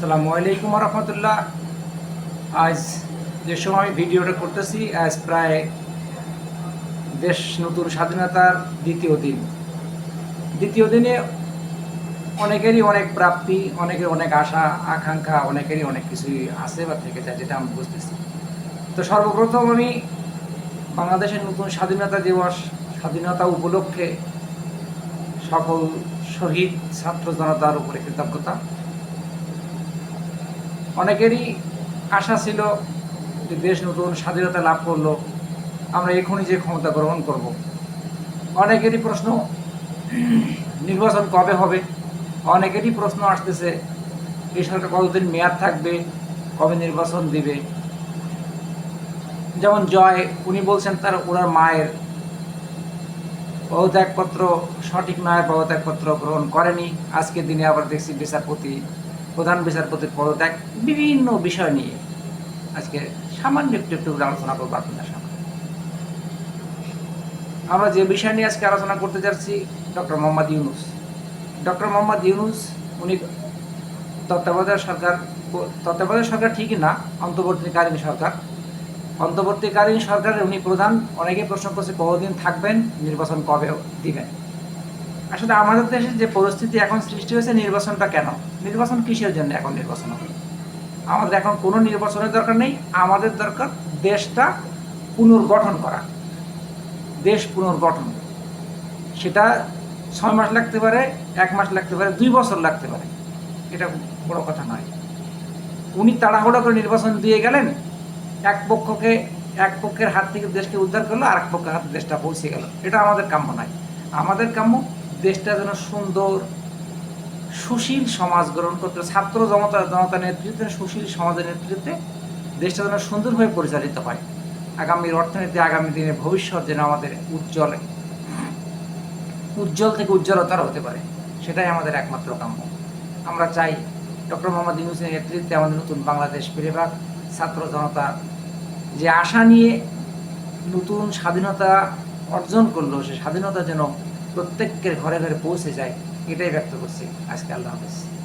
আসসালামু আলাইকুম রহমতুল্লাহ আজ যে সময় ভিডিওটা করতেছি, আজ প্রায় দেশ নতুন স্বাধীনতার দ্বিতীয় দিন। দ্বিতীয় দিনে অনেকেরই অনেক প্রাপ্তি, অনেকের অনেক আশা, আকাঙ্ক্ষা, অনেকেরই অনেক কিছুই আছে বা থেকে যায়, যেটা আমি বুঝতেছি। তো সর্বপ্রথম আমি বাংলাদেশের নতুন স্বাধীনতা দিবস, স্বাধীনতা উপলক্ষে সকল শহীদ ছাত্র জনতার উপরে কৃতজ্ঞতা। অনেকেরই আশা ছিল যে দেশ নতুন স্বাধীনতা লাভ করল, আমরা এখনই যে ক্ষমতা গ্রহণ করব। অনেকেরই প্রশ্ন, নির্বাচন কবে হবে? অনেকেরই প্রশ্ন আসতেছে, এই সরকার কতদিন মেয়াদ থাকবে, কবে নির্বাচন দিবে? যেমন জয়, উনি বলছেন তার ওনার মায়ের পদত্যাগপত্র, সঠিক নয় পদত্যাগপত্র গ্রহণ করেনি। আজকের দিনে আবার দেখছি বিচারপতি প্রধান বিচারপতির পদত্যাগ বিভিন্ন বিষয় নিয়ে আজকে সামান্য একটু একটু আলোচনা করব আপনাদের সামনে। আমরা যে বিষয় নিয়ে আজকে আলোচনা করতে যাচ্ছি, ডক্টর মোহাম্মদ ইউনুস। ডক্টর মোহাম্মদ ইউনুস, উনি তত্ত্বাবধায়ক সরকার তত্ত্বাবধায়ক সরকার ঠিকই না, অন্তর্বর্তীকালীন সরকার। অন্তর্বর্তীকালীন সরকারের উনি প্রধান অনেকে প্রশ্ন করছে কতদিন থাকবেন, নির্বাচন কবে দিবেন? আসলে আমাদের দেশে যে পরিস্থিতি এখন সৃষ্টি হয়েছে, নির্বাচনটা কেন? নির্বাচন কিসের জন্য এখন নির্বাচন হবে? আমাদের এখন কোনো নির্বাচনের দরকার নেই। আমাদের দরকার দেশটা পুনর্গঠন করা। দেশ পুনর্গঠন। সেটা ছয় মাস লাগতে পারে, এক মাস লাগতে পারে, দুই বছর লাগতে পারে। এটা বড় কথা নয়। উনি তাড়াহুড়ো করে নির্বাচন দিয়ে গেলেন, এক পক্ষকে, এক পক্ষের হাত থেকে দেশকে উদ্ধার করল আর এক পক্ষের হাতে দেশটা পৌঁছে গেল। এটা আমাদের কাম্য নয়। আমাদের কাম্য দেশটা যেন সুন্দর, সুশীল সমাজ গ্রহণ করতে ছাত্র জনতা জনতা নেতৃত্বে, সুশীল সমাজের নেতৃত্বে দেশটা যেন সুন্দরভাবে পরিচালিত হয়। আগামীর অর্থনীতি, আগামী দিনে ভবিষ্যৎ যেন আমাদের উজ্জ্বল উজ্জ্বল থেকে উজ্জ্বলতার হতে পারে। সেটাই আমাদের একমাত্র কাম্য। আমরা চাই ডক্টর মোহাম্মদ ইউনুসের নেতৃত্বে আমাদের নতুন বাংলাদেশ ফিরে পাক। ছাত্র জনতা যে আশা নিয়ে নতুন স্বাধীনতা অর্জন করল, সে স্বাধীনতা যেন প্রত্যেকের ঘরে ঘরে পৌঁছে যায় এটাই ব্যক্ত করছি। আজকে আল্লাহ হাফেজ।